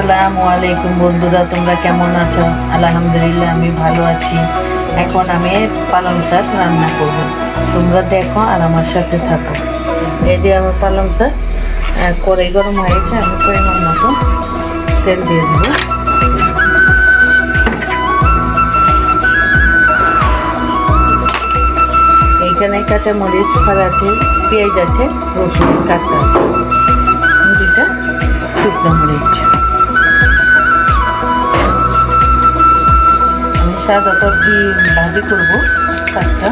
আসসালামু আলাইকুম বন্ধুরা, তোমরা কেমন আছো? আলহামদুলিল্লাহ, আমি ভালো আছি। এখন আমি পালং শাক রান্না করব। তোমরা দেখো আর আমার সাথে থাকো। এই যে আমার পালং শাক করে গরম হয়েছে আমি পরিমাণ মতো তেল দিয়ে দেবো। এইখানে কাঁচা মরিচ ফাড়া আছে পেঁয়াজ আছে, রসুন কাঁচা আছে দুটা শুকনো মরিচ। আমি যত কি ভাজি করব শাকটা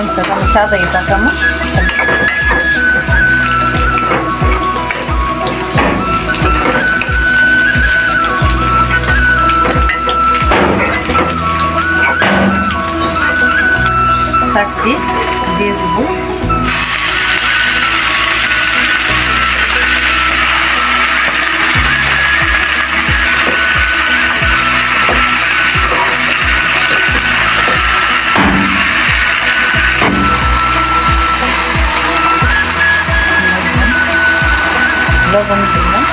রসুন পালং শাক আমি সাদাই তাকামো লবণ দিলাম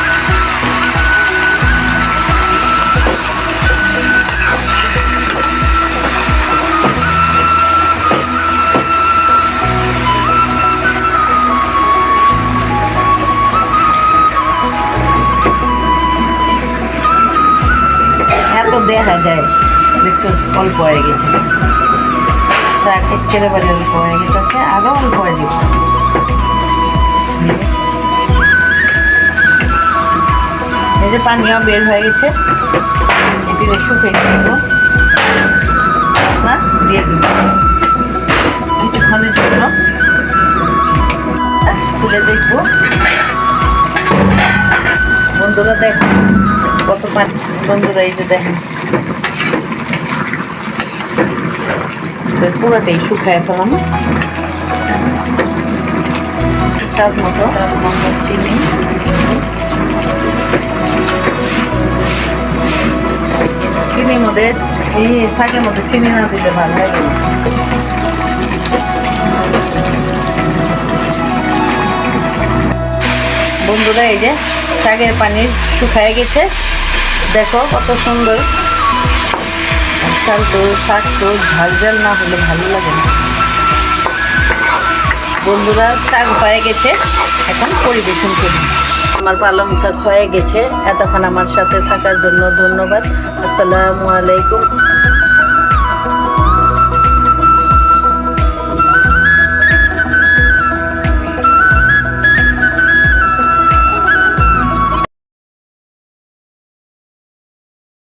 দেখা যায় দেখছ অল্প হয়ে গেছে। শাক একেবারে অল্প হয়ে গেছে আরও অল্প হয়ে গেছে। এই যে পানিও বের হয়ে গেছে। এটি শুকিয়ে দিব না দিয়ে দিব কিছুক্ষণের জন্য। আহ, তুলে দেখব। বন্ধুরা দেখো কত পানি। বন্ধুরা এই যে দেখেন পুরোটাই শুকায় স্বাদ মতো স্বাদ মতো চিনি। মধ্যে, এই শাকের মধ্যে চিনি না দিলে ভালো লাগে। বন্ধুরা, এই যে শাকের পানি শুকায় গেছে। দেখো কত সুন্দর। শাক তো শাক তো ঝাল ঝাল না হলে ভালো লাগে না। বন্ধুরা, শাক হয়ে গেছে। এখন পরিবেশন করি। আমার পালং শাক হয়ে গেছে। এতক্ষণ আমার সাথে থাকার জন্য ধন্যবাদ। আসসালামু আলাইকুম।